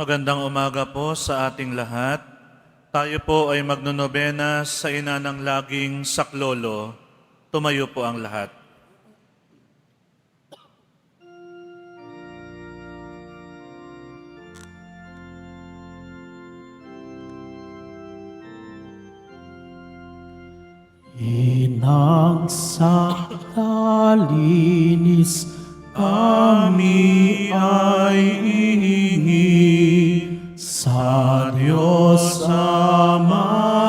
Magandang umaga po sa ating lahat. Tayo po ay magnonobena sa ina ng laging saklolo. Tumayo po ang lahat. Inang sa Diyos Ama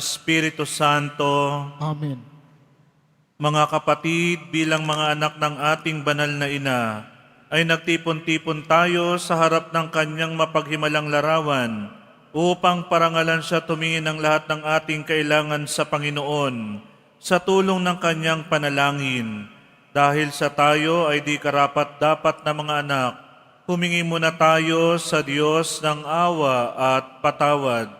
Espiritu Santo, Amen. mga kapatid bilang mga anak ng ating banal na ina, ay nagtipon-tipon tayo sa harap ng kanyang mapaghimalang larawan upang parangalan siya tumingin ng lahat ng ating kailangan sa Panginoon sa tulong ng kanyang panalangin. Dahil sa tayo ay di karapat dapat na mga anak, humingi muna tayo sa Diyos ng awa at patawad.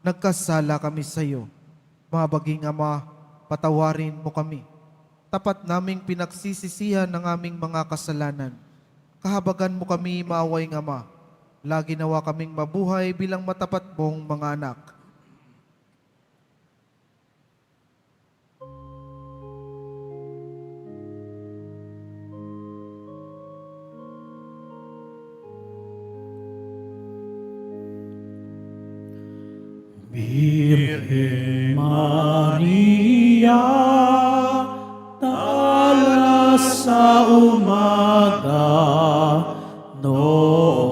nagkasala kami sa iyo. Mabaging Ama, patawarin mo kami. Tapat naming pinagsisisihan ng aming mga kasalanan. Kahabagan mo kami, maawayng Ama. Lagi nawa kaming mabuhay bilang matapat mong mga anak. Birhen Maria, tala sa umaga, noon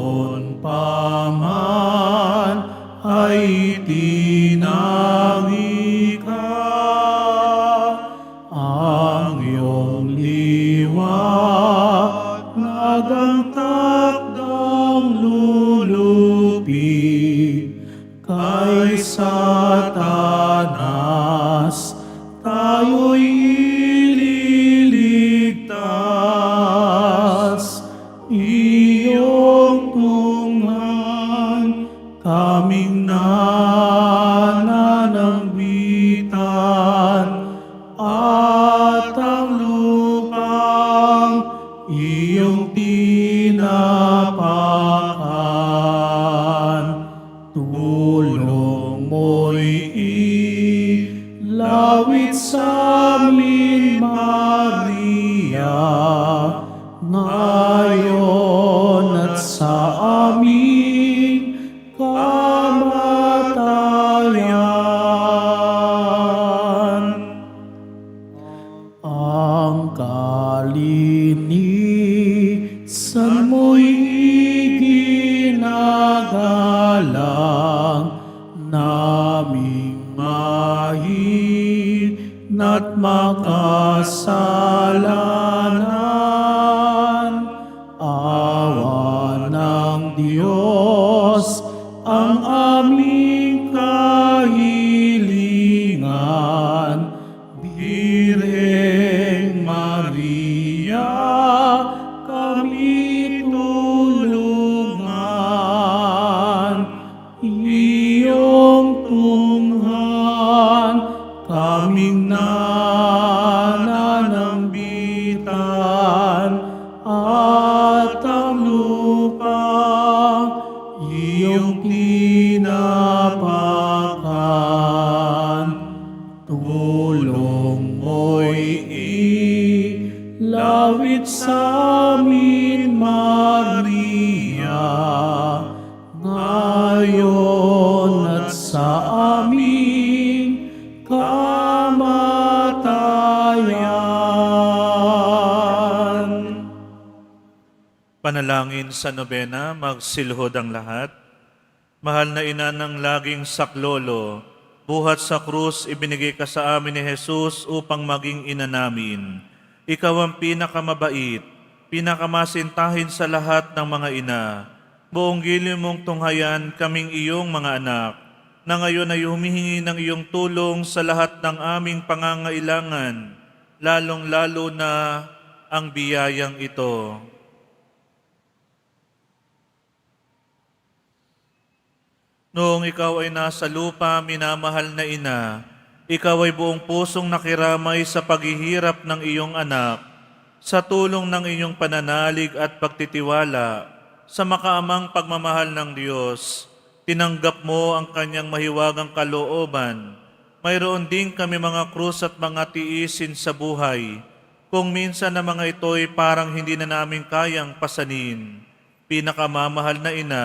Panalangin sa nobena, magsilhod ang lahat. Mahal na ina ng laging saklolo, buhat sa krus ibinigay ka sa amin ni Jesus upang maging ina namin. Ikaw ang pinakamabait, pinakamasintahin sa lahat ng mga ina. Buong giliw mong tunghayan kaming iyong mga anak, na ngayon ay humihingi ng iyong tulong sa lahat ng aming pangangailangan, lalong-lalo na ang biyayang ito. Noong ikaw ay nasa lupa, minamahal na ina, ikaw ay buong pusong nakiramay sa paghihirap ng iyong anak, sa tulong ng inyong pananalig at pagtitiwala, sa makaamang pagmamahal ng Diyos, tinanggap mo ang kanyang mahiwagang kalooban. Mayroon din kami mga krus at mga tiisin sa buhay, kung minsan na mga ito'y parang hindi na namin kayang pasanin. Pinakamamahal na ina,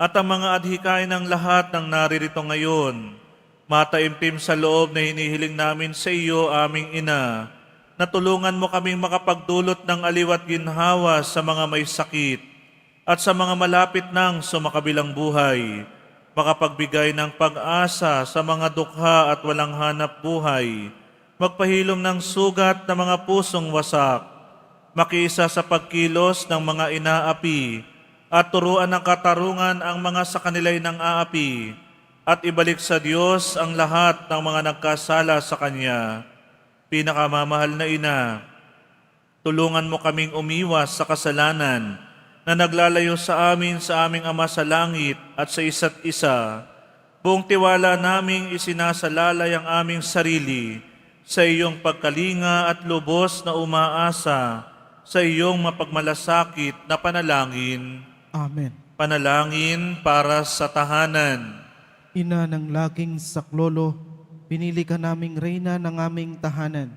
at ang mga adhikain ng lahat ng naririto ngayon. Mataimtim sa loob na hinihiling namin sa iyo, aming ina, na tulungan mo kaming makapagdulot ng aliwat ginhawa sa mga may sakit at sa mga malapit ng sumakabilang buhay, makapagbigay ng pag-asa sa mga dukha at walang hanap buhay, magpahilom ng sugat ng mga pusong wasak, makiisa sa pagkilos ng mga inaapi, at turuan ng katarungan ang mga sa kanila'y ng aapi, at ibalik sa Diyos ang lahat ng mga nagkasala sa Kanya. Pinakamamahal na ina, tulungan mo kaming umiwas sa kasalanan na naglalayo sa amin sa aming Ama sa langit at sa isa't isa. Buong tiwala naming isinasalalay ang aming sarili sa iyong pagkalinga at lubos na umaasa sa iyong mapagmalasakit na panalangin. Amen. Panalangin para sa tahanan. Ina ng laging saklolo, pinili ka naming reyna ng aming tahanan.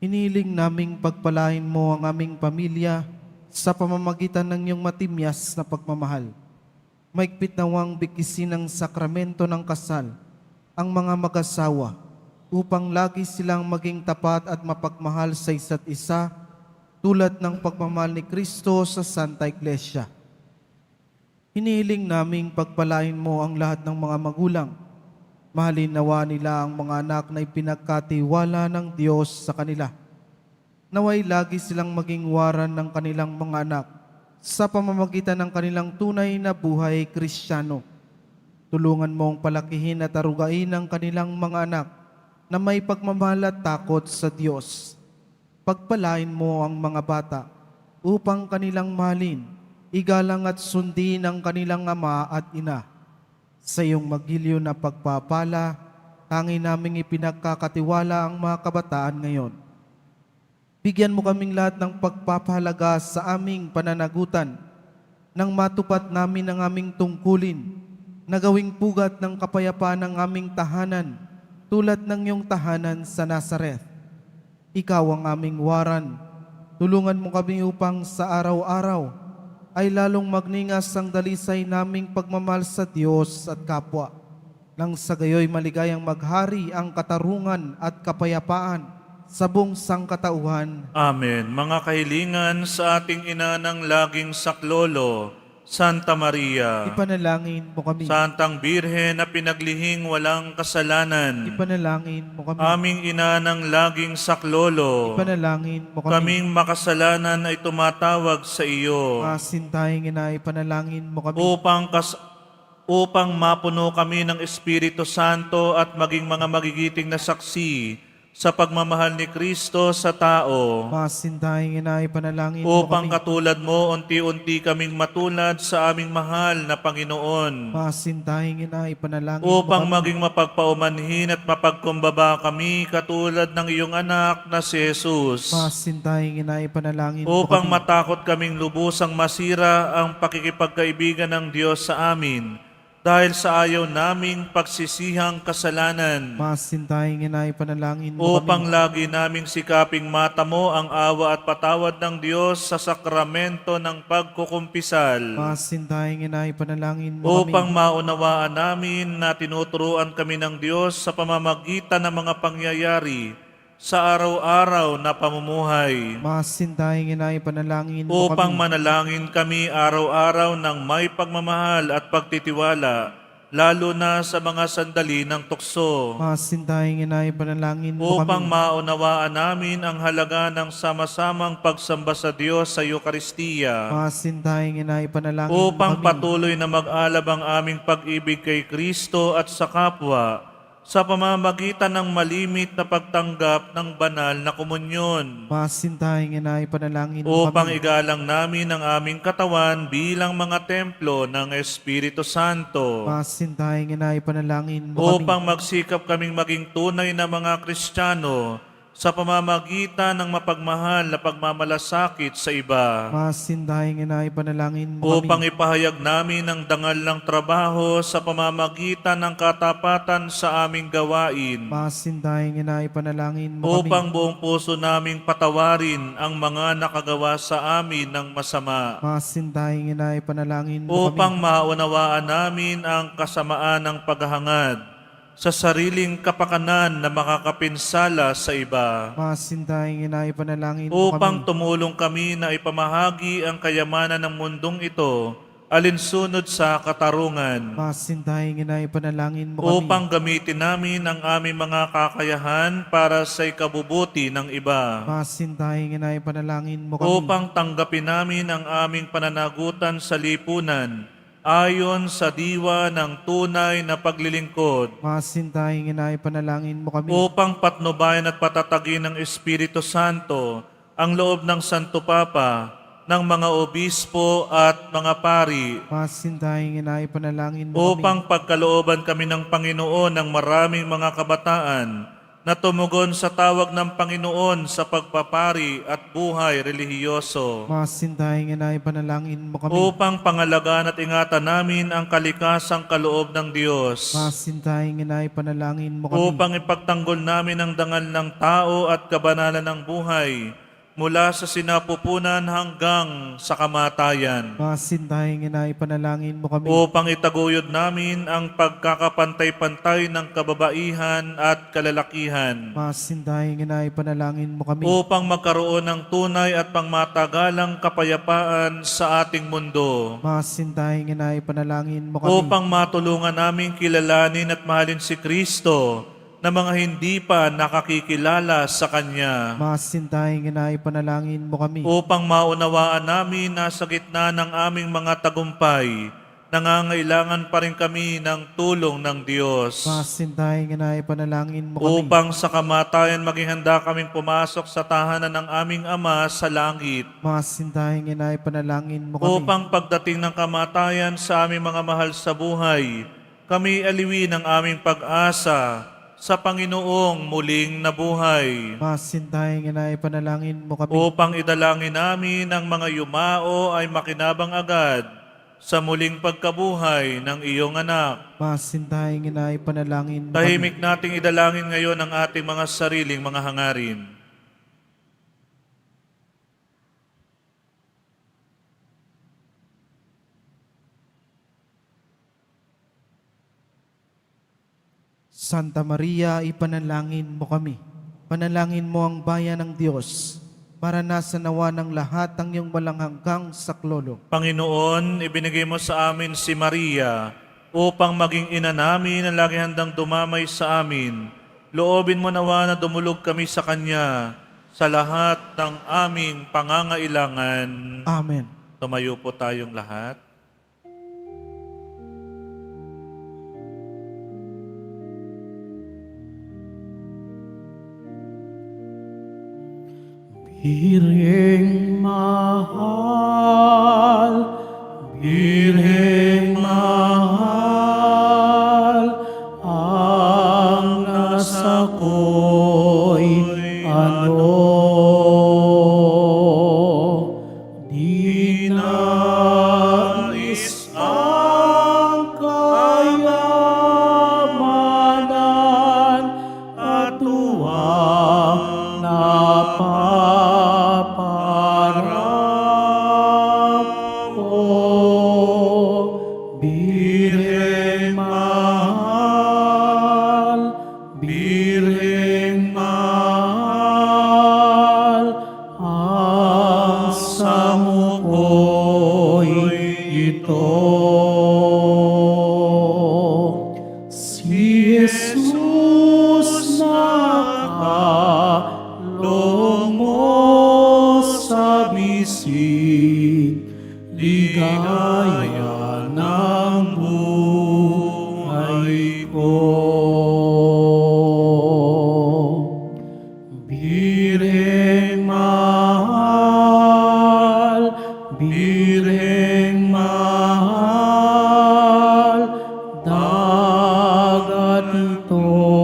Hiniling naming pagpalain mo ang aming pamilya sa pamamagitan ng iyong matimyas na pagmamahal. Maigpit nawang bikisin ng sakramento ng kasal ang mga mag-asawa upang lagi silang maging tapat at mapagmahal sa isa't isa tulad ng pagmamahal ni Kristo sa Santa Iglesia. Hinihiling naming pagpalain mo ang lahat ng mga magulang. Mahalin nawa nila ang mga anak na ipinagkatiwala ng Diyos sa kanila. Naway lagi silang maging waran ng kanilang mga anak sa pamamagitan ng kanilang tunay na buhay kristyano. Tulungan mong palakihin at arugain ang kanilang mga anak na may pagmamahal at takot sa Diyos. Pagpalain mo ang mga bata upang kanilang mahalin igalang at sundin ang kanilang ama at ina. Sa iyong magiliw na pagpapala, tangi naming ipinagkakatiwala ang mga kabataan ngayon. Bigyan mo kaming lahat ng pagpapahalaga sa aming pananagutan nang matupat namin ang aming tungkulin na gawing pugat ng kapayapaan ng aming tahanan tulad ng iyong tahanan sa Nazareth. Ikaw ang aming waran. Tulungan mo kami upang sa araw-araw ay lalong magningas ang dalisay naming pagmamahal sa Diyos at kapwa. Nang sa gayoy maligayang maghari ang katarungan at kapayapaan sa buong sangkatauhan. Amen. Mga kahilingan sa ating ina ng laging saklolo, Santa Maria, Ipanalangin mo kami. Santang Birhen na pinaglihing walang kasalanan, Ipanalangin mo kami. aming ina ng laging saklolo, Ipanalangin mo kami. kaming makasalanan ay tumatawag sa iyo Masintahing ina, ipanalangin mo kami. upang kas upang mapuno kami ng Espiritu Santo at maging mga magigiting na saksi sa pagmamahal ni Kristo sa tao. Masintahing ina, ipanalangin mo Upang kami. katulad mo, unti-unti kaming matulad sa aming mahal na Panginoon. Masintahing ina, ipanalangin mo Upang kami. maging mapagpaumanhin at mapagkumbaba kami katulad ng iyong anak na si Jesus. Masintahing ina, ipanalangin mo Upang kami. matakot kaming lubusang masira ang pakikipagkaibigan ng Diyos sa amin dahil sa ayaw naming pagsisihang kasalanan. Masintahing ina, ipanalangin mo Upang kami. lagi naming sikaping matamo ang awa at patawad ng Diyos sa sakramento ng pagkukumpisal. Masintahing ina, ipanalangin mo Upang kami. maunawaan namin na tinuturuan kami ng Diyos sa pamamagitan ng mga pangyayari sa araw-araw na pamumuhay. Masintahing ina, ipanalangin mo Upang kami. manalangin kami araw-araw ng may pagmamahal at pagtitiwala, lalo na sa mga sandali ng tukso. Masintahing ina, ipanalangin mo upang kami. maunawaan namin ang halaga ng sama-samang pagsamba sa Diyos sa Eukaristiya. Masintahing ina, ipanalangin Upang mo kami. patuloy na mag-alab ang aming pag-ibig kay Kristo at sa kapwa sa pamamagitan ng malimit na pagtanggap ng banal na komunyon. Masintahing ina, ipanalangin Upang kami. igalang namin ang aming katawan bilang mga templo ng Espiritu Santo. Masintahing ina, ipanalangin mo kami. upang magsikap kaming maging tunay na mga Kristiyano sa pamamagitan ng mapagmahal na pagmamalasakit sa iba. Masintahing ina, ipanalangin mo Upang kami. ipahayag namin ang dangal ng trabaho sa pamamagitan ng katapatan sa aming gawain. Masintahing ina, ipanalangin mo Upang kami. buong puso naming patawarin ang mga nakagawa sa amin ng masama. Masintahing ina, ipanalangin mo upang kami. maunawaan namin ang kasamaan ng paghahangad sa sariling kapakanan na makakapinsala sa iba. Masintahing ina, ipanalangin mo Upang kami. tumulong kami na ipamahagi ang kayamanan ng mundong ito, alinsunod sa katarungan. Masintahing ina, ipanalangin mo kami. Upang gamitin namin ang aming mga kakayahan para sa ikabubuti ng iba. Masintahing ina, ipanalangin mo kami. upang tanggapin namin ang aming pananagutan sa lipunan ayon sa diwa ng tunay na paglilingkod Masintahing ina, ipanalangin mo kami. upang patnubayan at patatagin ng Espiritu Santo ang loob ng Santo Papa, ng mga obispo at mga pari Masintahing ina, ipanalangin mo kami. upang pagkalooban kami ng Panginoon ng maraming mga kabataan na tumugon sa tawag ng Panginoon sa pagpapari at buhay relihiyoso. Masintahing ina, ipanalangin mo kami. upang pangalagaan at ingatan namin ang kalikasang kaloob ng Diyos, Masintahing ina, ipanalangin mo kami. upang ipagtanggol namin ang dangal ng tao at kabanalan ng buhay, mula sa sinapupunan hanggang sa kamatayan, Masintahing ina, ipanalangin mo kami. upang itaguyod namin ang pagkakapantay-pantay ng kababaihan at kalalakihan, Masintahing ina, ipanalangin mo kami. upang magkaroon ng tunay at pangmatagalang kapayapaan sa ating mundo. Masintahing ina, ipanalangin mo kami. upang matulungan namin kilalanin at mahalin si Kristo na mga hindi pa nakakikilala sa Kanya. Masintahing ina, ipanalangin mo kami. Upang maunawaan namin na sa gitna ng aming mga tagumpay, nangangailangan pa rin kami ng tulong ng Diyos. Masintahing ina, ipanalangin mo kami. Upang sa kamatayan maging handa kaming pumasok sa tahanan ng aming Ama sa langit. Masintahing ina, ipanalangin mo kami. Upang pagdating ng kamatayan sa aming mga mahal sa buhay, kami aliwin ang aming pag-asa sa Panginoong muling nabuhay. Masintahing ina, ipanalangin mo kami. Upang idalangin namin ang mga yumao ay makinabang agad sa muling pagkabuhay ng iyong anak. Masintahing ina, ipanalangin mo kami. Tahimik nating idalangin ngayon ang ating mga sariling mga hangarin. Santa Maria, ipanalangin mo kami. Panalangin mo ang bayan ng Diyos. Maranasan nawa ng lahat ang iyong malanghanggang saklolo. Panginoon, ibinigay mo sa amin si Maria upang maging ina namin na lagi handang dumamay sa amin. Loobin mo nawa na dumulog kami sa Kanya sa lahat ng aming pangangailangan. Amen. Tumayo po tayong lahat. Birheng mahal, Birheng mahal, と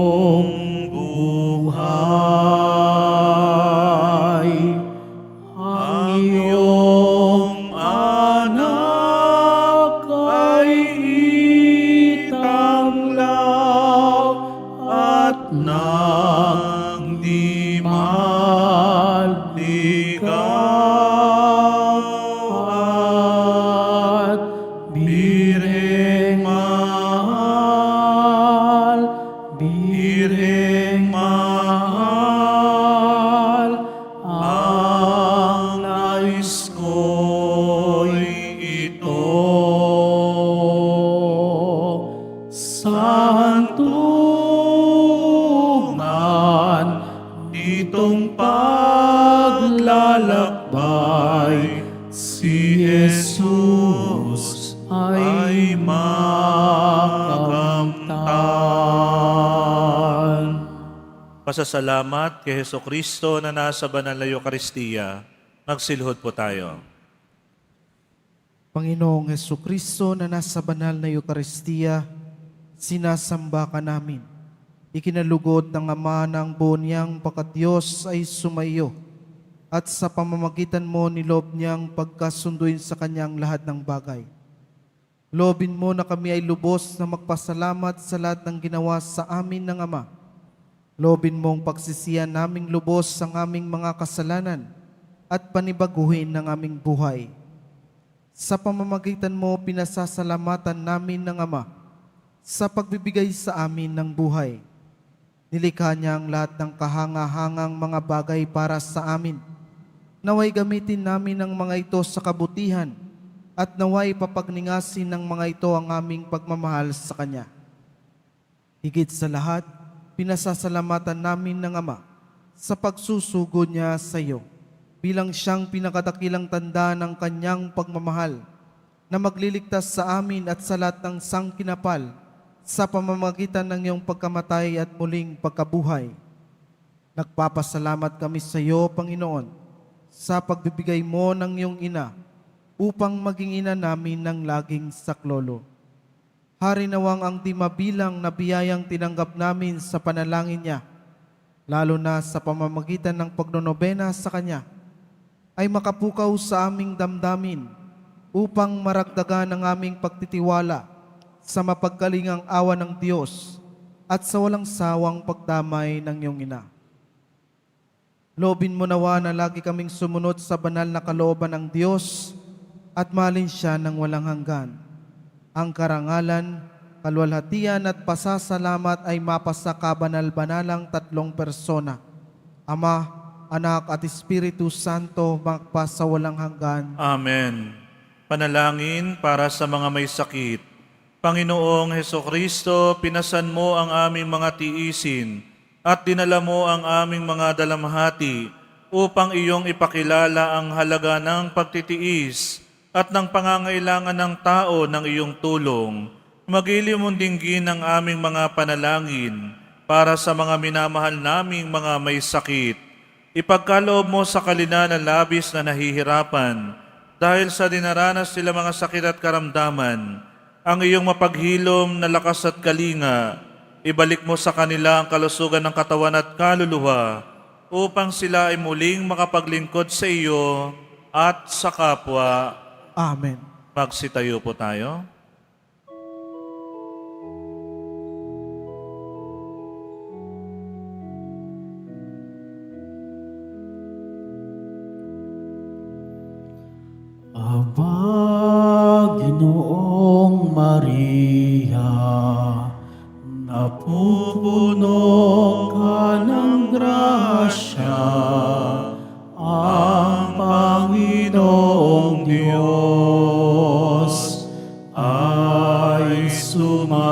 Jesus ay makamtan. Pasasalamat kay Heso Kristo na nasa banal na Eucharistia. Magsilhod po tayo. Panginoong Heso Kristo na nasa banal na Eucharistia, sinasamba ka namin. Ikinalugod ng Ama ng buo niyang pagkatiyos ay sumayo at sa pamamagitan mo nilob niyang pagkasunduin sa kanyang lahat ng bagay. Lobin mo na kami ay lubos na magpasalamat sa lahat ng ginawa sa amin ng Ama. Lobin mong pagsisiyan naming lubos ang aming mga kasalanan at panibaguhin ng aming buhay. Sa pamamagitan mo, pinasasalamatan namin ng Ama sa pagbibigay sa amin ng buhay. Nilikha niya ang lahat ng kahanga-hangang mga bagay para sa amin. Naway gamitin namin ang mga ito sa kabutihan at naway papagningasin ng mga ito ang aming pagmamahal sa Kanya. Higit sa lahat, pinasasalamatan namin ng Ama sa pagsusugo niya sa iyo bilang siyang pinakadakilang tanda ng kanyang pagmamahal na magliligtas sa amin at sa lahat ng sangkinapal sa pamamagitan ng iyong pagkamatay at muling pagkabuhay. Nagpapasalamat kami sa iyo, Panginoon, sa pagbibigay mo ng iyong ina upang maging ina namin ng laging saklolo. Hari nawang ang di mabilang na biyayang tinanggap namin sa panalangin niya, lalo na sa pamamagitan ng pagnonobena sa Kanya, ay makapukaw sa aming damdamin upang maragdagan ang aming pagtitiwala sa mapagkalingang awa ng Diyos at sa walang sawang pagdamay ng iyong ina. Loobin mo nawa na lagi kaming sumunod sa banal na kalooban ng Diyos at mahalin siya ng walang hanggan. Ang karangalan, kalwalhatian at pasasalamat ay mapasa kabanal-banalang tatlong persona. Ama, Anak at Espiritu Santo magpa sa walang hanggan. Amen. Panalangin para sa mga may sakit. Panginoong Heso Kristo, pinasan mo ang aming mga tiisin at dinala mo ang aming mga dalamhati upang iyong ipakilala ang halaga ng pagtitiis at ng pangangailangan ng tao ng iyong tulong. Magiliw mong dinggin ang aming mga panalangin para sa mga minamahal naming mga may sakit Ipagkaloob mo sa kalina ng labis na nahihirapan dahil sa dinaranas nila mga sakit at karamdaman, ang iyong mapaghilom na lakas at kalinga, ibalik mo sa kanila ang kalusugan ng katawan at kaluluwa upang sila ay muling makapaglingkod sa iyo at sa kapwa. Amen. Magsitayo po tayo. Aba, Ginoong Maria, napupuno ka ng grasya, ang Panginoong Diyos ay sumasayo.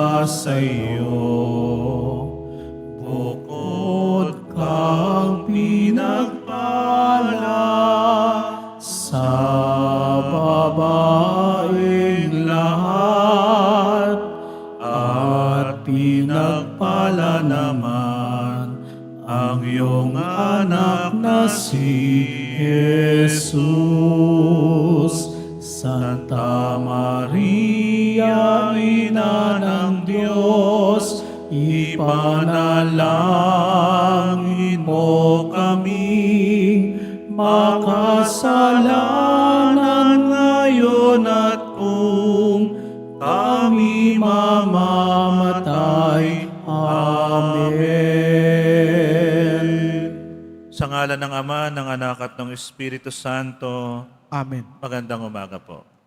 Ng Espiritu Santo, Amen. magandang umaga po.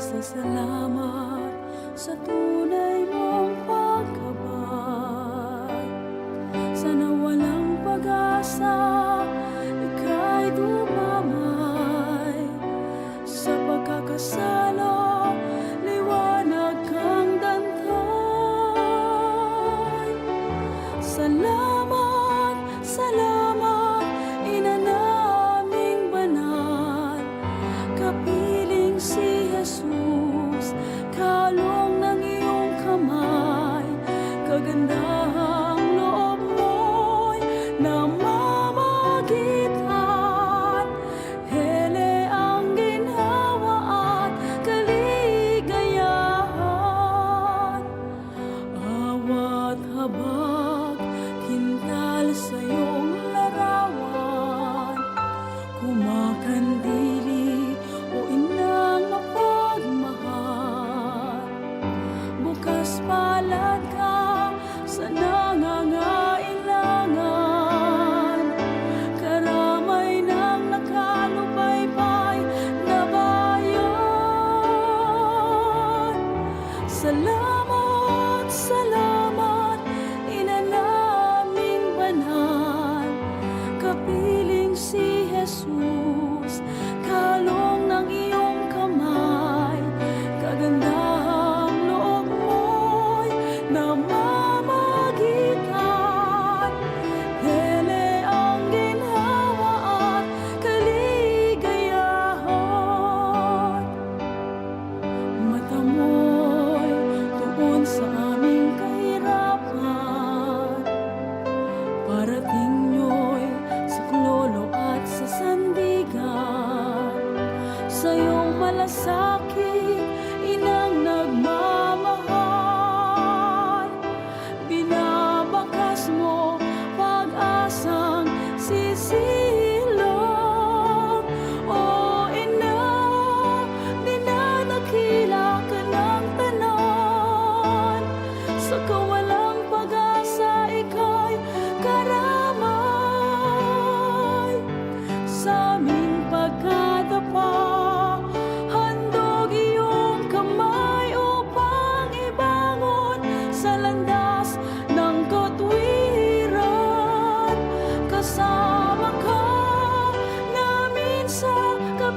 Pasasalamat sa tunay mong pagkabay. Sana walang pag-asa, ika'y dumamay. Sa pagkakasala,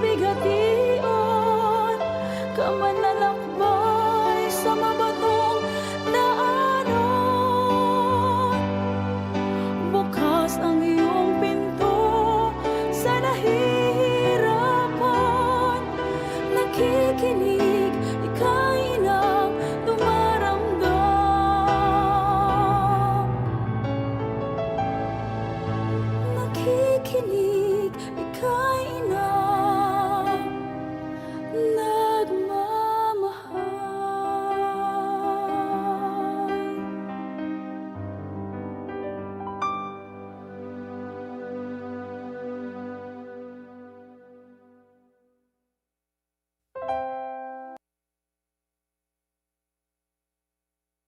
bigati on kaman